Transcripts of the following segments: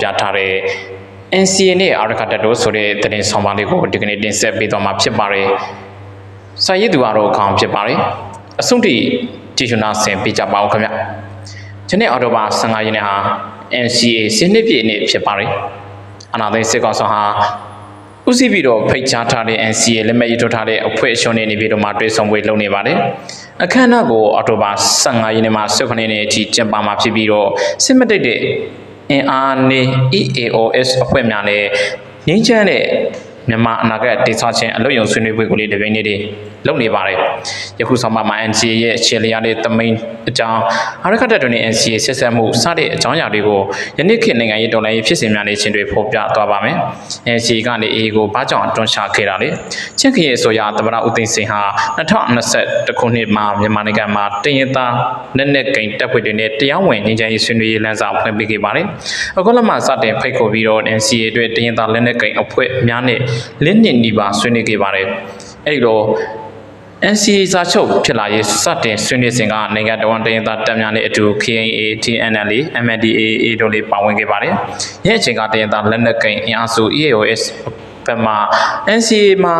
ပြထားတဲ့ NCA နဲ့အာရခတက်တို့ဆိုတဲ့သတင်းဆောင်ပါလေးကိုဒီကနေ့တင်ဆက်ပေးသွားမှာဖြစ်ပါတယ်။စာရေးသူကတော့ခေါင်းဖြစ်ပါတယ်။အဆုံးထိကြည်ရှင်နာဆင်ပေးကြပါဦးခင်ဗျ။ဒီနေ့အော်တိုဘာ15ရက်နေ့ဟာ NCA စနစ်ပြည့်နေ့ဖြစ်ပါတယ်။အနာသိစစ်ကောင်ဆောင်ဟာဥစည်းပြီးတော့ဖိတ်ကြားထားတဲ့ NCA လက်မှတ်ရေးထိုးထားတဲ့အဖွဲ့အစည်းနေနေပြီးတော့မှတွေ့ဆုံပွဲလုပ်နေပါတယ်။အခမ်းအနားကိုအော်တိုဘာ15ရက်နေ့မှာ18ရက်နေ့အထိကျင်းပမှာဖြစ်ပြီးတော့စစ်မတိတ်တဲ့ အင်အားနေ EAOS အဖွဲ့များနဲ့ငင်းချမ်းတဲ့ မြန်မာအနာဂတ်ဒေသချင်းအလို့ယုံဆွေးနွေးပွဲကိုလေးတစ်ပိန်းလေးတွေလုပ်နေပါတယ်။ယခုဆောင်ပါမှာ NCA ရဲ့အခြေလျားတဲ့တမိန်အကြောင်းအာရခတက်တွင် NCA ဆက်ဆက်မှုစတဲ့အကြောင်းအရာတွေကိုယနေ့ခေတ်နိုင်ငံရေးတော်လှန်ရေးဖြစ်စဉ်များနဲ့ချင်းတွေဖော်ပြသွားပါမယ်။ NCA ကနေ AA ကိုဘာကြောင့်အတွန်းချခဲ့တာလဲ။ချင်းခရီးဆိုရာသမရဦးသိန်းစိန်ဟာ2021ခုနှစ်မှာမြန်မာနိုင်ငံမှာတရင်သားလက်နက်ကိန်းတပ်ဖွဲ့တွေနဲ့တရားဝင်ငြိမ်းချမ်းရေးဆွေးနွေးရေးလမ်းစာဖွင့်ပေးခဲ့ပါတယ်။အခုလက်မှစတင်ဖိတ်ခေါ်ပြီးတော့ NCA အတွက်တရင်သားလက်နက်ကိန်းအဖွဲ့များနဲ့လင်းနစ်နီပါဆွေးနွေးခဲ့ပါတယ်။အဲဒီတော့ NCA စာချုပ်ဖြစ်လာရေးစတင်ဆွေးနွေးစဉ်ကနိုင်ငံတော်ဝန်တရင်သားတပ်များနဲ့အတူ KNA, TNL, MNDAA တို့လေးပါဝင်ခဲ့ပါတယ်။ရဲ့အချိန်ကတရင်သားလက်နက်ကိန်းအင်အားစု EAOS ဘက်မှ NCA မှာ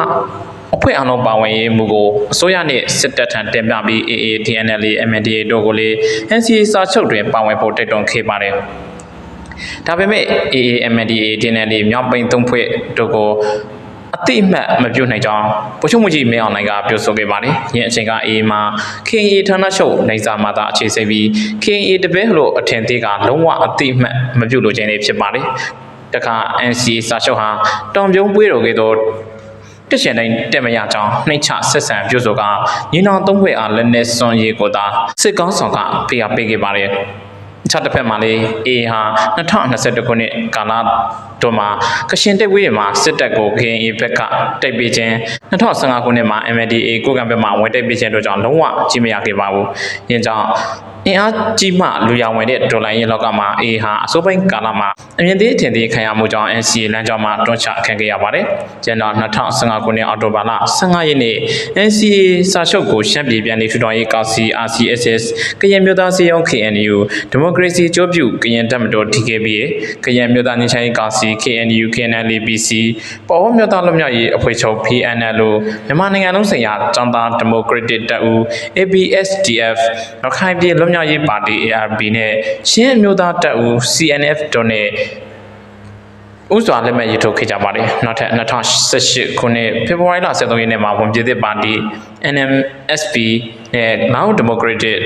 အဖွဲ့အလုံးပါဝင်ရေးမူကိုအစိုးရနဲ့စစ်တပ်ထံတင်ပြပြီး AA, TNL, MNDAA တို့ကိုလေး NCA စာချုပ်တွင်ပါဝင်ဖို့တိုက်တွန်းခဲ့ပါတယ်။ ဒါပေမဲ့ AA, MNDAA, TNL မြောက်ပိန်သုံးဖွဲ့တို့ကိုအတိအမှတ်မပြုတ်နိုင်ကြောင်းဗိုလ်ချုပ်မှုကြီးမင်းအောင်နိုင်ကပြောဆိုခဲ့ပါတယ်။ယင်းအချိန်က AA မှာ KA ဌာနချုပ်နိုင်စာမှာသာအခြေစိုက်ပြီး KA တပည့်လို့အထင်သေးကလုံးဝအတိအမှတ်မပြုတ်လို့ခြင်းလေးဖြစ်ပါတယ်။တခါ NCA စာချုပ်ဟာတောင်ပြုံးပွေးတော်ကဲ့သို့တက်ရှင်တိုင်းတက်မရကြောင်းနှိမ့်ချဆက်ဆံပြုဆိုကညီနောင်သုံးဖွဲ့အားလက်နဲ့စွန်ရေးကိုသာစစ်ကောင်းဆောင်ကဖေးရပေးခဲ့ပါတယ်။ အခြားတစ်ဖက်မှာလေ A ဟာ2021ခုနှစ်ကာလတို့မှာကရှင်တက်ဝေးတွေမှာစစ်တပ်ကို KNA ဘက်ကတိုက်ပေးခြင်း2015ခုနှစ်မှာ MNDAA ကိုကံဘက်မှာဝင်တိုက်ပေးခြင်းတို့ကြောင့်လုံးဝကြီးမရခဲ့ပါဘူး။ယင်းကြောင့်အင်အားကြီးမှလူရဝင်တဲ့ဒေါ်လာရင်းလောက်ကမှာ A ဟာအစိုးပိုင်းကာလမှာအမြင့်သေးအထင်သေးခံရမှုကြောင့် NCA လမ်းကြောင်းမှာတွန်းချခံခဲ့ရပါတယ်။ကျန်တော့2015ခုနှစ်အောက်တိုဘာလ15ရက်နေ့ NCA စာချုပ်ကိုရှမ်းပြည်ပြည်နယ်ထူထောင်ရေးကောင်စီ RCSS ကရင်မျိုးသားစီယုံ KNU ဒီမိုကရေစီကြိုးပြုကရင်တပ်မတော် DKBA ကရင်မျိုးသားညီချမ်းရေးကောင်စီ KNU KNLPC ပေါ်ဟောမျိုးသားလွတ်မြောက်ရေးအဖွဲ့ချုပ် PNL မြန်မာနိုင်ငံလုံးဆိုင်ရာចောင်းသားဒီမိုကရက်တစ်တပ်ဦး ABSDF ရခိုင်ပြည်လွတ်မြောက်ရေးပါတီ ARP နဲ့ရှမ်းအမျိုးသားတပ်ဦး CNF တို့နဲ့ဥစွာလက်မှတ်ရေးထိုးခဲ့ကြပါတယ်နောက်ထပ်2018ခုနှစ်ဖေဖော်ဝါရီလ23ရက်နေ့မှာဝန်ပြည်သစ်ပါတီ NMSP နဲ့နောက်ဒီမိုကရက်တစ်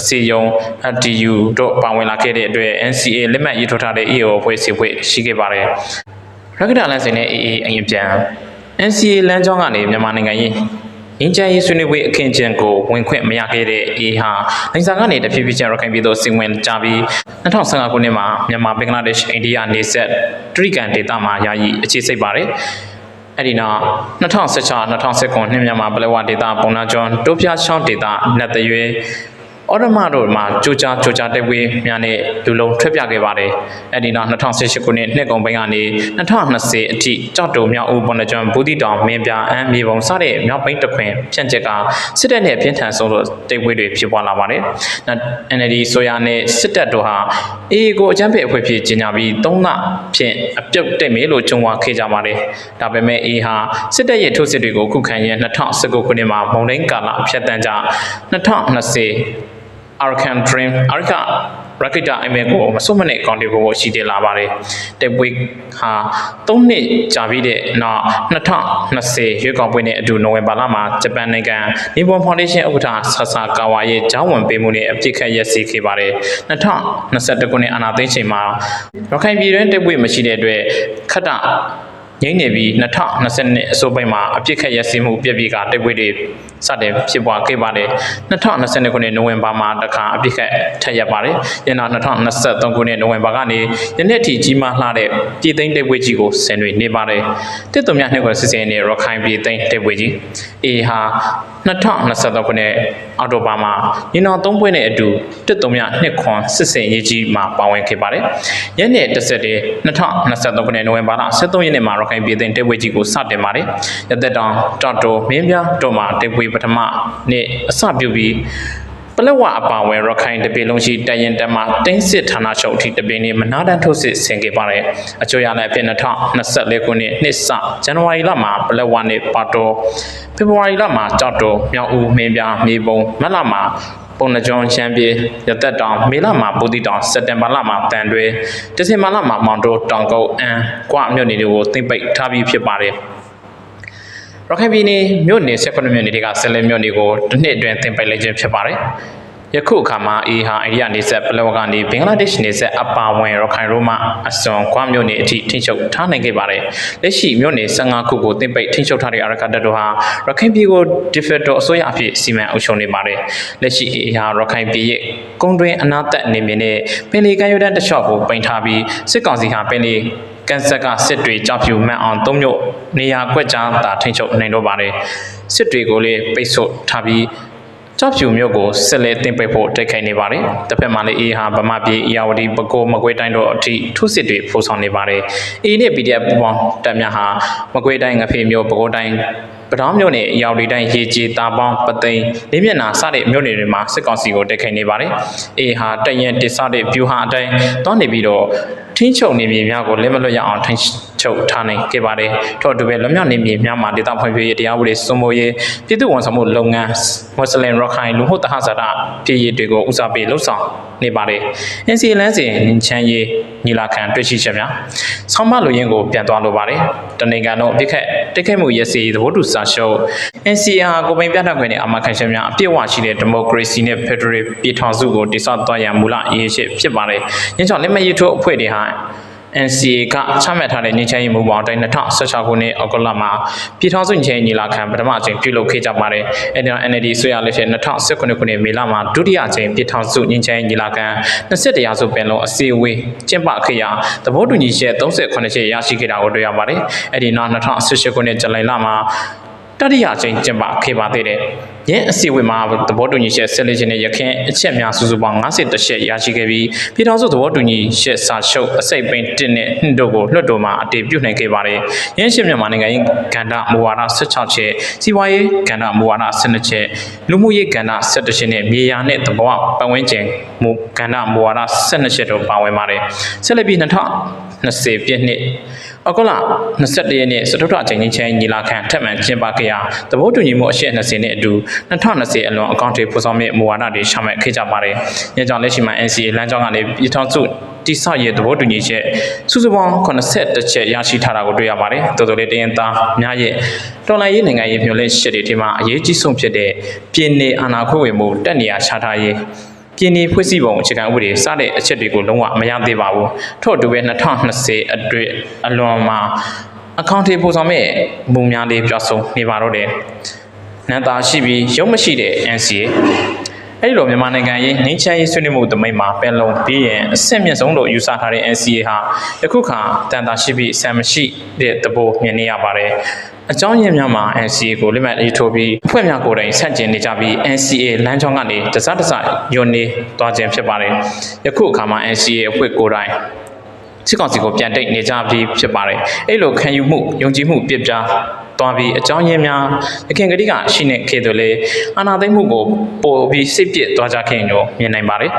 အစည်းအရုံး LTU တို့ပါဝင်လာခဲ့တဲ့အတွက် NCA လက်မှတ်ရေးထိုးထားတဲ့ EAO အဖွဲ့အစည်းဖွဲ့ရှိခဲ့ပါတယ်ရက္ခဏာလမ်းစဉ်နဲ့ AA အရင်ပြန် NCA လမ်းကြောင်းကနေမြန်မာနိုင်ငံရေးအင်းချမ်းရေးဆွေးနွေးပွဲအခင်းကျင်းကိုဝင်ခွင့်မရခဲ့တဲ့ A ဟာနိုင်စာကနေတဖြည်းဖြည်းချင်းရခိုင်ပြည်သို့စီဝင်ကြပြီး2015ခုနှစ်မှာမြန်မာဘင်္ဂလားဒေ့ရှ်အိန္ဒိယနေဆက်တရိကန်ဒေသမှာယာယီအခြေစိုက်ပါတယ်။ အဲ့ဒီနောက်2016 2019နှစ်မြန်မာပလဲဝဒေသပုံနာကျွန်းတိုးပြချောင်းဒေသနတ်သွေး အော်ဒမတို့မှာကြိုးကြားကြိုးကြားတိုက်ပွဲများနဲ့လူလုံးထွက်ပြခဲ့ပါတယ်။အဲဒီနောက်2018ခုနှစ်နှစ်ကုန်ပိုင်းကနေ2020အထိကြောက်တုံမြောက်ဦးပေါ်နှကျွန်းဘူးတီတောင်မင်းပြအမ်းမြေပုံစတဲ့မြောက်ပိုင်းတခွင်ဖြန့်ချက်ကစစ်တပ်နဲ့ပြင်းထန်ဆုံးလို့တိုက်ပွဲတွေဖြစ်ပွားလာပါတယ်။ NLD ဆိုရနဲ့စစ်တပ်တို့ဟာအေးကိုအကြမ်းဖက်အဖွဲ့ဖြစ်ကြီးညာပြီး၃လဖြင့်အပြုတ်တက်မယ်လို့ကြုံဝါခဲ့ကြပါတယ်။ဒါပေမဲ့အေးဟာစစ်တပ်ရဲ့ထိုးစစ်တွေကိုခုခံရန်2019ခုနှစ်မှာမုံတိုင်းကာလဖျက်တမ်းကြ2020 Arkham Dream Arca Rakita အမေကိုမစွတ်မနဲ့ကောင်တီဖို့ရှိတယ်လာပါတယ်တက်ပွေးဟာ၃နှစ်ကြာပြီးတဲ့နောက်2020ရွေးကောက်ပွဲနဲ့အတူနိုဝင်ဘာလမှာဂျပန်နိုင်ငံနီပွန်ဖောင်ဒေးရှင်းဥက္ကဋ္ဌဆာဆာကာဝါရဲ့ဂျောင်းဝင်ပေးမှုနဲ့အပြစ်ခတ်ရက်စီခဲ့ပါတယ်2021ခုနှစ်အာဏာသိမ်းချိန်မှာရခိုင်ပြည်တွင်းတက်ပွေးမရှိတဲ့အတွက်ခတ်တာ ငိမ့်နေပြီး2020အစိုးပိုင်းမှာအပြစ်ခတ်ရစီမှုပြည့်ပြည့်ကတိုက်ပွဲတွေစတင်ဖြစ်ပွားခဲ့ပါတယ်2020ခုနှစ်နိုဝင်ဘာမှာတခါအပြစ်ခတ်ထပ်ရက်ပါတယ်။ယနေ့2023ခုနှစ်နိုဝင်ဘာကနေယနေ့ထိကြီးမားလှတဲ့ပြည်သိမ်းတိုက်ပွဲကြီးကိုဆင်နွှဲနေပါတယ်။တစ်သွမြနှစ်ကွယ်စစ်စင်နေရခိုင်ပြည်သိမ်းတိုက်ပွဲကြီးအေဟာ2023ခုနှစ်အောက်တိုဘာမှာညီနောင်၃ပွဲနဲ့အတူတစ်သွမြနှစ်ခွန်စစ်စင်ရေးကြီးမှာပါဝင်ခဲ့ပါတယ်။ယနေ့တစ်ဆက်တည်း2023ခုနှစ်နိုဝင်ဘာလ23ရက်နေ့မှာရခိုင်ပြည်သိမ်းတိုက်ပွဲကြီးကိုစတင်ပါတယ်။ရသက်တောင်တောက်တိုမင်းပြားတို့မှာတိုက်ပွဲပထမနေ့အစပြုပြီးပလက်ဝအပါအဝင်ရခိုင်တပြည်လုံးရှိတရင်တက်မှတင်းစစ်ဌာနချုပ်အထိတပင်းနေမနာတန်ထုတ်စစ်ဆင်ခဲ့ပါတယ်အချို့ရလည်းအဖြစ်2024ခုနှစ်နှစ်စဇန်နဝါရီလမှာပလက်ဝနဲ့ပါတော်ဖေဖော်ဝါရီလမှာကြောက်တော်မြောက်ဦးမင်းပြမြေပုံမက်လမှာ ပုံနှကျွန်းရှမ်းပြည်ရသက်တောင်မေလမှာပူတီတောင်စက်တင်ဘာလမှာတန်တွဲဒီဇင်ဘာလမှာမောင်တိုတောင်ကုတ်အန်ကွမြို့နယ်တွေကိုသိမ့်ပိတ်ထားပြီးဖြစ်ပါတယ်ရခိုင်ပြည်နယ်မြို့နယ်16မြို့နယ်တွေကဆက်လက်မြို့နယ်ကိုတစ်နှစ်အတွင်းသိမ့်ပိတ်လိုက်ခြင်းဖြစ်ပါတယ် ယခုအခါမှာအေဟာအိန္ဒိယနေဆက်ပလောကနေဘင်္ဂလားဒေ့ရှ်နေဆက်အပါဝင်ရခိုင်ရိုးမအစွန်ကွာမြို့နယ်အထိထိချုပ်ထားနိုင်ခဲ့ပါတယ်။လက်ရှိမြို့နယ်15ခုကိုတင်ပိတ်ထိချုပ်ထားတဲ့အာရကတပ်တို့ဟာရခိုင်ပြည်ကိုဒီဖက်တော်အစိုးရအဖြစ်စီမံအုပ်ချုပ်နေပါတယ်။လက်ရှိအေဟာရခိုင်ပြည်ရဲ့ကုန်းတွင်းအနာသက်နေမြင်တဲ့ပင်လီကမ်းရိုးတန်းတစ်လျှောက်ကိုပိန်ထားပြီးစစ်ကောင်စီဟာပင်လီကန်ဆက်ကစစ်တွေကြောက်ဖြူမှန်အောင်သုံးမျိုးနေရာကွက်ကြားသာထိချုပ်နိုင်တော့ပါတယ်။စစ်တွေကိုလည်းပိတ်ဆို့ထားပြီး ကြောက်ဖြူမျိုးကိုဆက်လက်တင်ပိတ်ဖို့တိုက်ခိုက်နေပါတယ်။တစ်ဖက်မှာလည်းအေးဟာဗမာပြည်အရာဝတီပဲခူးမကွေးတိုင်းတို့အထိထုစစ်တွေပို့ဆောင်နေပါတယ်။အေးနဲ့ PDF ပူပေါင်းတပ်များဟာမကွေးတိုင်းငဖေမျိုးပဲခူးတိုင်း ပတောင်းမြို့နယ်အရောက်ဒီတိုင်းရေကြီးတာပေါင်းပသိမ်လေးမျက်နှာစတဲ့မြို့နယ်တွေမှာစစ်ကောင်စီကိုတိုက်ခိုက်နေပါတယ်။အေးဟာတရင်တစတဲ့ view ဟာအတိုင်းတွန်းနေပြီးတော့ထင်းချုပ်နေမြေများကိုလက်မလွတ်ရအောင်ထင်းချုပ်ထားနိုင်ခဲ့ပါတယ်။ထို့အတူပဲလွတ်မြောက်နေမြေများမှာဒေသဖွံ့ဖြိုးရေးတရားဥပဒေစိုးမိုးရေးပြည်သူ့ဝန်ဆောင်မှုလုပ်ငန်းမွတ်စလင်ရခိုင်လူမှုတဟဇာတပြည်ရေးတွေကိုဦးစားပေးလှုပ်ဆောင်နေပါတယ်။ NCA လမ်းစဉ်ချမ်းရေးညီလာခံတွေ့ရှိချက်များဆောင်းမလူရင်းကိုပြန်သွားလိုပါတယ်။တနင်္ဂနွေတော့ပြစ်ခတ်တိတ်ခတ်မှုရစီသဘောတူစာချုပ် NCA ဟာကိုပိန်ပြဋ္ဌာန်းခွင့်နဲ့အမှခံချက်များအပြည့်အဝရှိတဲ့ဒီမိုကရေစီနဲ့ဖက်ဒရယ်ပြည်ထောင်စုကိုတည်ဆောက်သွားရန်မူလအရေးရှိဖြစ်ပါတယ်။ရင်းချောင်းလက်မှတ်ရေးထိုးအဖွဲ့တွေဟာ NCA ကချမှတ်ထားတဲ့ညှိနှိုင်းရေးမူပေါင်းအတိုင်း2016ခုနှစ်အောက်တိုဘာမှာပြည်ထောင်စုညှိနှိုင်းညီလာခံပထမအကြိမ်ပြုလုပ်ခဲ့ကြပါတယ်။အဲဒီတော့ NLD ဆွေးရလက်ထက်2019ခုနှစ်မေလမှာဒုတိယအကြိမ်ပြည်ထောင်စုညှိနှိုင်းညီလာခံ21ရာစုပင်လုံးအစည်းအဝေးကျင်းပခဲ့ရာသဘောတူညီချက်38ချက်ရရှိခဲ့တာကိုတွေ့ရပါတယ်။အဲဒီနောက်2018ခုနှစ်ဇူလိုင်လမှာ တတိယအကြိမ်ကျင်းပခဲ့ပါသေးတယ်။ရင်းအစီအဝေးမှာသဘောတူညီချက်ဆက်လက်ခြင်းနဲ့ရခိုင်အချက်များစုစုပေါင်း50ချက်ရရှိခဲ့ပြီးပြည်ထောင်စုသဘောတူညီချက်စာချုပ်အစိပ်ပိန်1နဲ့2တို့ကိုလွှတ်တော်မှာအတည်ပြုနိုင်ခဲ့ပါတယ်။ရင်းရှိမြန်မာနိုင်ငံရေးကဏ္ဍမူဝါဒ16ချက်စီးပွားရေးကဏ္ဍမူဝါဒ12ချက်လူမှုရေးကဏ္ဍ17ချက်နဲ့မြေယာနဲ့သဘောပတ်ဝန်းကျင်မူကဏ္ဍမူဝါဒ12ချက်တို့ပါဝင်ပါတယ်။ဆက်လက်ပြီး2020ပြည့်နှစ် အကောလ21ရက်နေ့စတုထအချိန်ချင်းချင်းညီလာခံထပ်မံကျင်းပခဲ့ရာသဘောတူညီမှုအရှက်20နဲ့အတူ2020အလွန်အကောင့်တွေပို့ဆောင်မဲ့မူဝါဒတွေချမှတ်ခဲ့ကြပါတယ်။ညကြောင်လက်ရှိမှာ NCA လမ်းကြောင်းကနေပြည်ထောင်စုတိဆောက်ရဲ့သဘောတူညီချက်စုစုပေါင်း81ချက်ရရှိထားတာကိုတွေ့ရပါတယ်။တော်တော်လေးတရင်သားများရဲ့တော်လိုင်းရေးနိုင်ငံရေးမျှော်လင့်ချက်တွေဒီမှာအရေးကြီးဆုံးဖြစ်တဲ့ပြည်내အာဏာခွင့်ဝေမှုတက်နေရချထားရေး ပြည်내ဖွဲ့စည်းပုံအခြေခံဥပဒေစတဲ့အချက်တွေကိုလုံးဝမရသေးပါဘူးထို့အတူပဲ2020အတွက်အလွန်မှာအကောင့်တွေပို့ဆောင်မဲ့မူများလေးပြောဆုံးနေပါတော့တယ်နန္တာရှိပြီးရုံးမရှိတဲ့ NCA အဲ့ဒီလိုမြန်မာနိုင်ငံရေးငင်းချမ်းရေးဆွေးနွေးမှုသမိတ်မှာပင်လုံပြီးရင်အဆင့်မြင့်ဆုံးလို့ယူဆထားတဲ့ NCA ဟာယခုခါတန်တာရှိပြီးဆံမရှိတဲ့သဘောမြင်နေရပါတယ် အကြောင်းရင်းများမှာ NCA ကိုလက်မှတ်ရေးထိုးပြီးအဖွဲ့များကိုယ်တိုင်ဆန့်ကျင်နေကြပြီး NCA လမ်းကြောင်းကနေတစတစယွန်းနေသွားခြင်းဖြစ်ပါတယ်ယခုအခါမှာ NCA အဖွဲ့ကိုယ်တိုင်စစ်ကောင်စီကိုပြန်တိတ်နေကြပြီးဖြစ်ပါတယ်အဲ့လိုခံယူမှုယုံကြည်မှုပြပြသွားပြီးအကြောင်းရင်းများအခင်ကတိကရှိနေခဲ့တယ်လေအာနာသိမ့်မှုကိုပို့ပြီးစိတ်ပြစ်သွားကြခင်ရောမြင်နိုင်ပါတယ်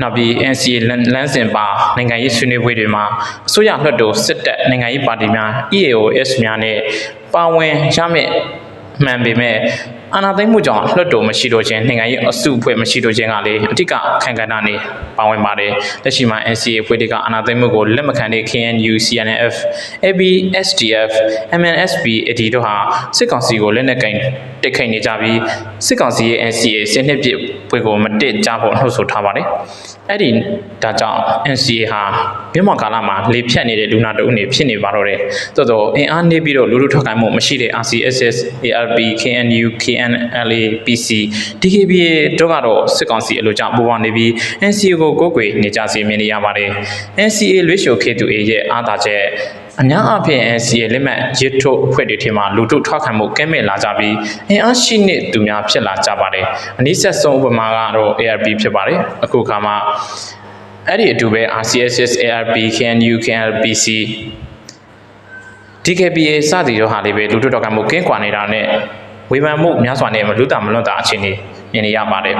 နောက်ပြီး NCA လမ်းလမ်းစဉ်ပါနိုင်ငံရေးဆွေးနွေးပွဲတွေမှာအစိုးရလွှတ်တော်စစ်တပ်နိုင်ငံရေးပါတီများ EAOS များနဲ့ပါဝင်ရမယ့်မှန်ပေမဲ့အာဏာသိမ်းမှုကြောင့်လွှတ်တော်မရှိတော့ခြင်းနိုင်ငံရေးအစုအဖွဲ့မရှိတော့ခြင်းကလည်းအဓိကခံကဏ္ဍနေပါဝင်ပါတယ်လက်ရှိမှာ NCA အဖွဲ့တွေကအာဏာသိမ်းမှုကိုလက်မခံတဲ့ KNU CNF AB SDF MNSP အဒီတို့ဟာစစ်ကောင်စီကိုလက်နက်ကင် တိုက်ခိုက်နေကြပြီးစစ်ကောင်စီရဲ့ NCA စနစ်ပြပွဲကိုမတက်ကြဖို့နှုတ်ဆိုထားပါတယ်အဲ့ဒီဒါကြောင့် NCA ဟာမြန်မာကာလမှာလေဖြတ်နေတဲ့လူနာတအုပ်နေဖြစ်နေပါတော့တယ်တော်တော်အင်အားနေပြီးတော့လူလူထောက်ခံမှုမရှိတဲ့ RCSS ARP KNU KNLA PC DKBA တို့ကတော့စစ်ကောင်စီအလို့ကြောင့်ပူပေါင်းနေပြီး NCA ကိုကိုးကွယ်နေကြစီမြင်နေရပါတယ် NCA လွှတ်လျှိုခေတူ A ရဲ့အားသာချက် အများအားဖြင့် NCA လက်မှတ်ရစ်ထုတ်ဖွဲ့တွေထဲမှာလူထုထောက်ခံမှုကဲမဲ့လာကြပြီးအင်အားရှိနေသူများဖြစ်လာကြပါတယ်အနည်းဆက်ဆုံးဥပမာကတော့ ARP ဖြစ်ပါတယ်အခုခါမှာအဲ့ဒီအတူပဲ RCSS ARP KNU KNLPC DKBA စသည်တို့ဟာလေးပဲလူထုတော်ကမှုကင်းကွာနေတာနဲ့ဝေဖန်မှုများစွာနဲ့မလူတာမလွတ်တာအခြေအနေမြင်နေရပါတယ်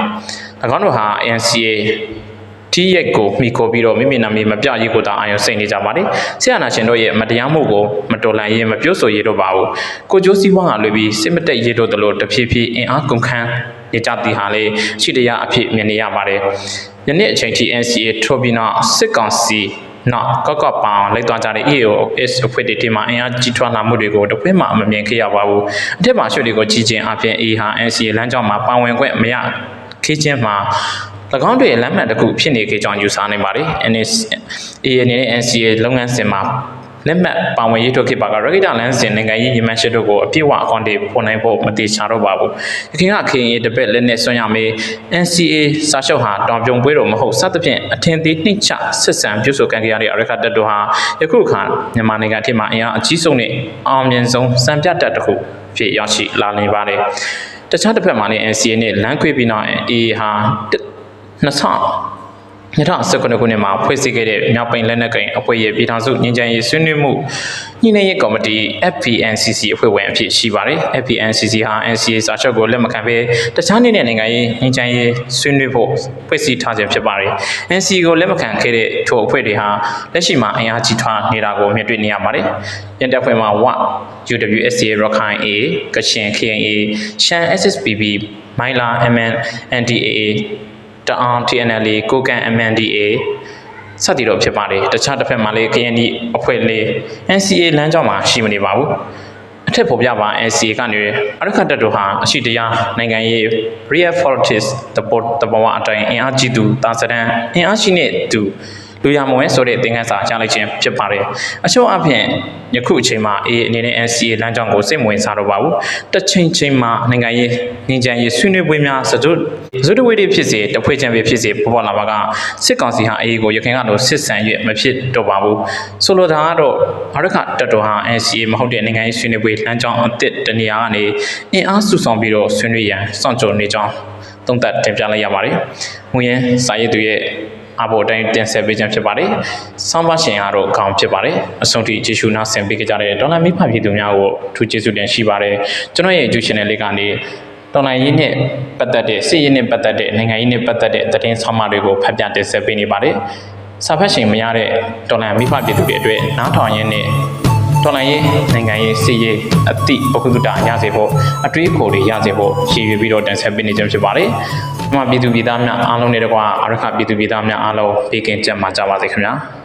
၎င်းတို့ဟာ NCA တီးရက်ကိုမိခိုပြီးတော့မိမိနာမည်မပြရေးကိုသာအာရုံစိတ်နေကြပါတယ်။ဆရာနာရှင်တို့ရဲ့မတရားမှုကိုမတော်လှန်ရေးမပြောဆိုရေးတော့ပါဘူး။ကိုကျိုးစည်းဝါးကလွေပြီးစစ်မတက်ရေးတော့တလို့တဖြည်းဖြည်းအင်အားကုန်ခန်းနေကြသည်ဟာလေရှိတရားအဖြစ်မြင်နေရပါတယ်။ယနေ့အချိန်ထိ NCA ထိုးပြီးနောက်စစ်ကောင်စီနော်ကော့ကော့ပောင်လိုက်သွားကြတဲ့ EOS အဖွဲ့တွေဒီမှာအင်အားကြီးထွားလာမှုတွေကိုတစ်ခွင့်မှမမြင်ခဲ့ရပါဘူး။အထက်မှာရွှေတွေကိုကြီးချင်းအပြင် A ဟာ NCA လမ်းကြောင်းမှာပါဝင်ခွင့်မရခေချင်းမှာ၎ င်းတွေရဲ့လမ်းမှန်တစ်ခုဖြစ်နေခဲ့ကြောင်းယူဆနိုင်ပါတယ်။ NS A အနေနဲ့ NCA လုပ်ငန်းစဉ်မှာလက်မှတ်ပါဝင်ရေးထုတ်ခဲ့ပါကရဂိတလန်းစဉ်နိုင်ငံရေးရည်မှန်းချက်တို့ကိုအပြည့်အဝအကောင့်တွေပေါ်နိုင်ဖို့မတိချတော့ပါဘူး။ခင်ကခင်ရေးတစ်ပက်လက်နဲ့ဆွံ့ရမေး NCA စာချုပ်ဟာတောင်ပြုံပွဲတော်မဟုတ်စသဖြင့်အထင်သေးနှိမ့်ချဆက်ဆံပြုစုခံကြရတဲ့အရခတ်တပ်တို့ဟာယခုအခါမြန်မာနိုင်ငံအထက်မှာအင်အားအကြီးဆုံးနဲ့အောင်မြင်ဆုံးစံပြတပ်တစ်ခုဖြစ်ရောက်ရှိလာနေပါတယ်။တခြားတစ်ဖက်မှာလည်း NCA နဲ့လမ်းခွေပြီးနောက် AA ဟာ 2000 2019ခုနှစ်မှာဖွဲ့စည်းခဲ့တဲ့မြောက်ပိုင်းလက်နက်ကိုင်အဖွဲ့ရဲ့ပြည်ထောင်စုငြိမ်းချမ်းရေးဆွေးနွေးမှုညှိနှိုင်းရေးကော်မတီ FPNCC အဖွဲ့ဝင်အဖြစ်ရှိပါတယ်။ FPNCC ဟာ NCA စာချုပ်ကိုလက်မခံဘဲတခြားနေ့နဲ့နိုင်ငံရေးငြိမ်းချမ်းရေးဆွေးနွေးဖို့ဖွဲ့စည်းထားခြင်းဖြစ်ပါတယ်။ NCA ကိုလက်မခံခဲ့တဲ့ထိုအဖွဲ့တွေဟာလက်ရှိမှာအင်အားကြီးထွားနေတာကိုမြင်တွေ့နေရပါတယ်။ရန်တပ်ဖွဲ့မှာ WA UWSA ရခိုင် A ကချင် KNA ရှမ်း SSPB မိုင်းလာ MN NDAA တအောင် TNL ကိုကန် MNDA စသည်တော့ဖြစ်ပါတယ်တခြားတစ်ဖက်မှာလည်း KND အဖွဲ့လေး NCA လမ်းကြောင်းမှာရှိမနေပါဘူးအထက်ဖော်ပြပါ NCA ကနေအရခတ်တပ်တို့ဟာအရှိတရားနိုင်ငံရေး real politics တပေါ်တဘဝအတိုင်းအင်အားကြီးသူတာစရန်အင်အားရှိနေသူ လူရမဝင်ဆိုတဲ့သင်ခန်းစာကြားလိုက်ခြင်းဖြစ်ပါတယ်အချို့အပြင်ယခုအချိန်မှာ A အနေနဲ့ NCA လမ်းကြောင်းကိုစိတ်ဝင်စားတော့ပါဘူးတစ်ချိန်ချိန်မှာနိုင်ငံရေးငင်းချမ်းရေးဆွေးနွေးပွဲများစတုစတုဝေးတွေဖြစ်စေတဖွဲ့ချမ်းပဲဖြစ်စေပေါ်ပေါ်လာပါကစစ်ကောင်စီဟာ A ကိုရခိုင်ကတော့စစ်ဆန်ရွမဖြစ်တော့ပါဘူးဆိုလိုတာကတော့အရခတပ်တော်ဟာ NCA မဟုတ်တဲ့နိုင်ငံရေးဆွေးနွေးပွဲလမ်းကြောင်းအသစ်တနေရာကနေအင်အားစုဆောင်ပြီးတော့ဆွေးနွေးရန်စောင့်ကြိုနေကြောင်းသုံးသပ်တင်ပြလိုက်ရပါတယ်။ငွေရန်စာရေးသူရဲ့ အဘော်တိုင်းတင်ဆက်ပေးခြင်းဖြစ်ပါတယ်။ဆောင်းပါရှင်ကတော့ခေါင်းဖြစ်ပါတယ်။အဆုံးထိကျေးဇူးနာဆင်ပေးကြတဲ့ဒေါ်လာမိဖပြည်သူများကိုထူးကျေးဇူးတင်ရှိပါတယ်။ကျွန်တော်ရဲ့ YouTube channel လေးကနေတော်လိုင်းရေးနဲ့ပတ်သက်တဲ့စီးရေးနဲ့ပတ်သက်တဲ့နိုင်ငံရေးနဲ့ပတ်သက်တဲ့သတင်းဆောင်းပါးတွေကိုဖတ်ပြတင်ဆက်ပေးနေပါတယ်။စာဖတ်ရှင်မရတဲ့တော်လိုင်းမိဖပြည်သူတွေအတွက်နားထောင်ရင်းနဲ့တော်လိုင်းရေးနိုင်ငံရေးစီးရေးအသည့်ပကုသတာရစေဖို့အတွေးအခေါ်တွေရစေဖို့ရှေ့ရွေပြီးတော့တင်ဆက်ပေးနေကြဖြစ်ပါတယ်။ဒီ မှာပြည်သူပြည်သားများအားလုံးနဲ့တကွာအရခပြည်သူပြည်သားများအားလုံးဘေးကင်းကြမှာကြပါစေခင်ဗျာ။